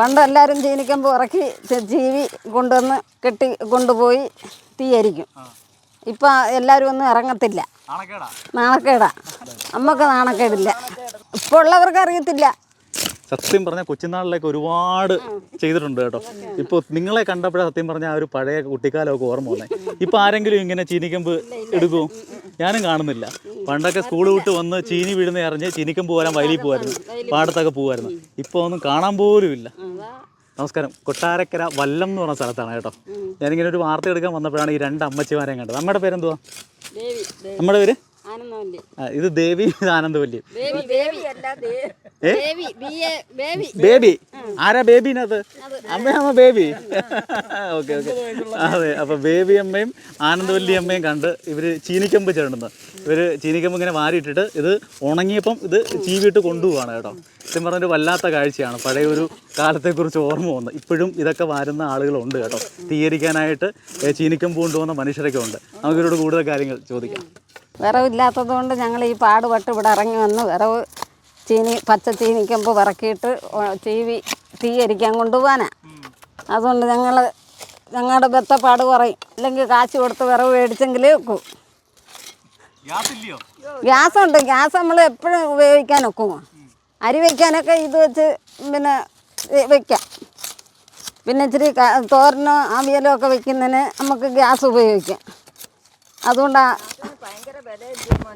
പണ്ട് എല്ലാവരും ചീനിക്കമ്പ് ഇറക്കി ജീവി കൊണ്ടുവന്ന് കെട്ടി കൊണ്ടുപോയി തീയരിക്കും ഇപ്പം എല്ലാവരും ഒന്നും ഇറങ്ങത്തില്ല. നാണക്കേടാ. നമുക്ക് നാണക്കേടില്ല. ഇപ്പോൾ ഉള്ളവർക്ക് അറിയത്തില്ല. സത്യം പറഞ്ഞാൽ കൊച്ചുനാളിലേക്ക് ഒരുപാട് ചെയ്തിട്ടുണ്ട് കേട്ടോ. ഇപ്പോൾ നിങ്ങളെ കണ്ടപ്പോഴേ സത്യം പറഞ്ഞാൽ ആ ഒരു പഴയ കുട്ടിക്കാലമൊക്കെ ഓർമ്മ വന്നേ. ഇപ്പം ആരെങ്കിലും ഇങ്ങനെ ചീനിക്കമ്പ് എടുക്കുമോ ഞാനും കാണുന്നില്ല. പണ്ടൊക്കെ സ്കൂൾ വിട്ട് വന്ന് ചീനി വീഴുന്ന അറിഞ്ഞ് ചീനിക്കും പോകാൻ വയലിൽ പോകുമായിരുന്നു പാടത്തൊക്കെ പോകുമായിരുന്നു ഇപ്പോൾ ഒന്നും കാണാൻ പോലും ഇല്ല. നമസ്കാരം. കൊട്ടാരക്കര വല്ലം എന്ന് പറഞ്ഞ സ്ഥലത്താണ് കേട്ടോ. ഞാനിങ്ങനെ ഒരു വാർത്ത എടുക്കാൻ വന്നപ്പോഴാണ് ഈ രണ്ട് അമ്മച്ചിമാരെയും കണ്ടത്. നമ്മുടെ പേരെന്തുവാ? നമ്മുടെ പേര്? ഇത് ദേവി ഇത് ബേബി. ബേബി. ആരാ ബേബിനത്? അമ്മയമ്മ ബേബി? Okay okay. അതെ അപ്പൊ ബേബി അമ്മയും ആനന്ദവല്ലി അമ്മയും കണ്ട് ഇവർ ചീനിക്കമ്പ് ചേർന്നത്. ഇവർ ചീനിക്കമ്പ് ഇങ്ങനെ വാരിയിട്ടിട്ട് ഇത് ഉണങ്ങിയപ്പം ഇത് ചീവിയിട്ട് കൊണ്ടുപോവാണ് കേട്ടോ. സത്യം പറഞ്ഞൊരു വല്ലാത്ത കാഴ്ചയാണ്. പഴയ ഒരു കാലത്തെക്കുറിച്ച് ഓർമ്മ വന്ന്. ഇപ്പോഴും ഇതൊക്കെ വാരുന്ന ആളുകളുണ്ട് കേട്ടോ. തീയരിക്കാനായിട്ട് ഏ, ചീനിക്കമ്പ് കൊണ്ടുപോകുന്ന മനുഷ്യരൊക്കെ ഉണ്ട്. നമുക്കിവരോട് കൂടുതൽ കാര്യങ്ങൾ ചോദിക്കാം. വിറവില്ലാത്തത് കൊണ്ട് ഞങ്ങൾ ഈ പാടുപെട്ട് ഇവിടെ ഇറങ്ങി വന്ന് വിറവ് ചീനി പച്ച ചീനിക്കമ്പ് വിറക്കിയിട്ട് ഒ- ചീവി തീയരിക്കാൻ കൊണ്ടുപോകാനാ അതുകൊണ്ട് ഞങ്ങൾ ഞങ്ങളുടെ ബത്തപ്പാട് കുറയും. അല്ലെങ്കിൽ കാശ് കൊടുത്ത് വിറവ് മേടിച്ചെങ്കിലേ വെക്കൂ ഗ്യാസ് ഉണ്ട് ഗ്യാസ് നമ്മൾ എപ്പോഴും ഉപയോഗിക്കാൻ ഒക്കുമോ അരി വയ്ക്കാനൊക്കെ ഇത് വെച്ച് പിന്നെ വയ്ക്കാം വെക്കാം. പിന്നെ ഇച്ചിരി തോരനോ അവിയലോ ഒക്കെ വെക്കുന്നതിന് നമുക്ക് ഗ്യാസ് ഉപയോഗിക്കാം. അതുകൊണ്ടാണ്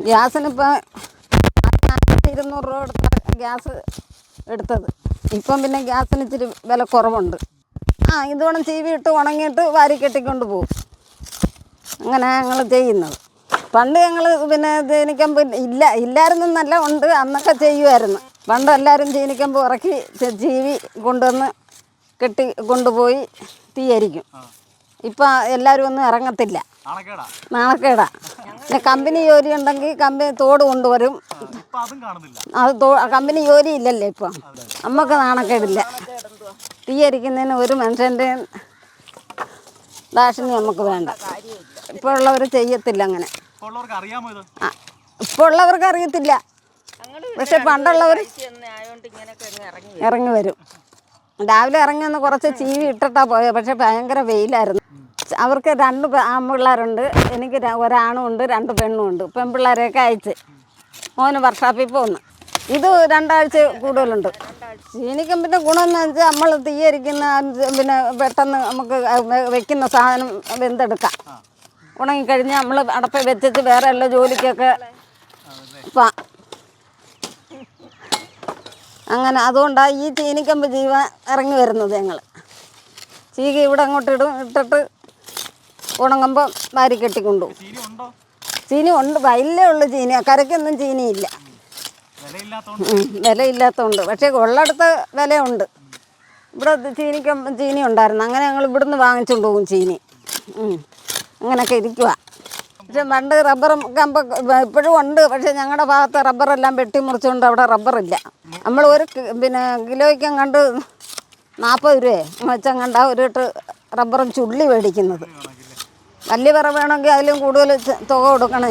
ഗ്യാസിനിപ്പോൾ ഇരുന്നൂറ് രൂപ കൊടുത്ത ഗ്യാസ് എടുത്തത്. ഇപ്പം പിന്നെ ഗ്യാസിന് ഇച്ചിരി വില കുറവുണ്ട്. ആ ഇതോണം ചീവി ഇട്ട് ഉണങ്ങിയിട്ട് വാരി കെട്ടിക്കൊണ്ട് പോകും അങ്ങനെ ഞങ്ങൾ ചെയ്യുന്നത്. പണ്ട് ഞങ്ങൾ പിന്നെ ചീനിക്കമ്പ് ഇല്ല ഇല്ലായിരുന്നെന്നല്ല ഉണ്ട് അന്നൊക്കെ ചെയ്യുമായിരുന്നു പണ്ട് എല്ലാവരും ചീനിക്കമ്പ് ഇറക്കി ചീവി കൊണ്ടുവന്ന് കെട്ടി കൊണ്ടുപോയി തീയരിക്കും ഇപ്പം എല്ലാവരും ഒന്നും ഇറങ്ങത്തില്ല. നാണക്കേടാ. പിന്നെ കമ്പനി ജോലി ഉണ്ടെങ്കിൽ കമ്പനി തോട് കൊണ്ടുവരും. അത് കമ്പനി ജോലി ഇല്ലല്ലേ ഇപ്പം. നമുക്ക് നാണക്കേടില്ല. തീയരിക്കുന്നതിന് ഒരു മനുഷ്യന്റെയും ദാക്ഷിണ്യം നമുക്ക് വേണ്ട. ഇപ്പോൾ ഉള്ളവർ ചെയ്യത്തില്ല അങ്ങനെ. ഇപ്പൊ ഉള്ളവർക്ക് അറിയാമോ ഇത്? ആ, ഇപ്പോൾ ഉള്ളവർക്ക് അറിയത്തില്ല പക്ഷെ പണ്ടുള്ളവർ ഇറങ്ങി വരും. രാവിലെ ഇറങ്ങി വന്ന് കുറച്ച് ചീവി ഇട്ടിട്ടാ പോയത് പക്ഷെ ഭയങ്കര വെയിലായിരുന്നു. അവർക്ക് രണ്ട് ആൺപിള്ളേരുണ്ട് എനിക്ക് ഒരാണും ഉണ്ട് രണ്ട് പെണ്ണും ഉണ്ട് പെൺപിള്ളേരെയൊക്കെ അയച്ച്. മോന് വർഷാപ്പിൽ പോകുന്നു ഇത് രണ്ടാഴ്ച കൂടുതലുണ്ട്. ചീനിക്കമ്പിന്റെ ഗുണം എന്ന് വെച്ചാൽ നമ്മൾ തീയരിക്കുന്ന പിന്നെ പെട്ടെന്ന് നമുക്ക് വെക്കുന്ന സാധനം വെന്തെടുക്കാം. ഉണങ്ങിക്കഴിഞ്ഞാൽ നമ്മൾ അടപ്പ വെച്ചിട്ട് വേറെ എല്ലാ ജോലിക്കൊക്കെ അങ്ങനെ അതുകൊണ്ടാണ് ഈ ചീനിക്കമ്പ് ജീവൻ ഇറങ്ങി വരുന്നത് ഞങ്ങൾ ചീക ഇവിടെ അങ്ങോട്ട് ഇടും ഇട്ടിട്ട് ഉണങ്ങുമ്പോൾ വാരി കെട്ടിക്കൊണ്ടു ചീനി ഉണ്ടോ? വയലേ ഉള്ളു ചീനി കരയ്ക്കൊന്നും ചീനിയില്ല. വിലയില്ലാത്തതുകൊണ്ട് പക്ഷേ ഉള്ളടത്ത് വിലയുണ്ട്. ഇവിടെ ചീനിക്ക് ചീനി ഉണ്ടായിരുന്നു. അങ്ങനെ ഞങ്ങൾ ഇവിടുന്ന് വാങ്ങിച്ചുകൊണ്ട് പോകും ചീനി. അങ്ങനെയൊക്കെ ഇരിക്കുക പക്ഷെ പണ്ട് റബ്ബറും കമ്പ് ഇപ്പോഴും ഉണ്ട്. പക്ഷെ ഞങ്ങളുടെ ഭാഗത്ത് റബ്ബറെല്ലാം വെട്ടി മുറിച്ചുകൊണ്ട് അവിടെ റബ്ബറില്ല. നമ്മൾ ഒരു പിന്നെ കിലോയ്ക്ക് കണ്ട് നാൽപ്പത് രൂപയെ വെച്ചാൽ കണ്ട ഒരു ഇട്ട് റബ്ബറും ചുള്ളി മേടിക്കുന്നത്. വലിയ വിറ വേണമെങ്കിൽ അതിലും കൂടുതൽ തുക കൊടുക്കണേ.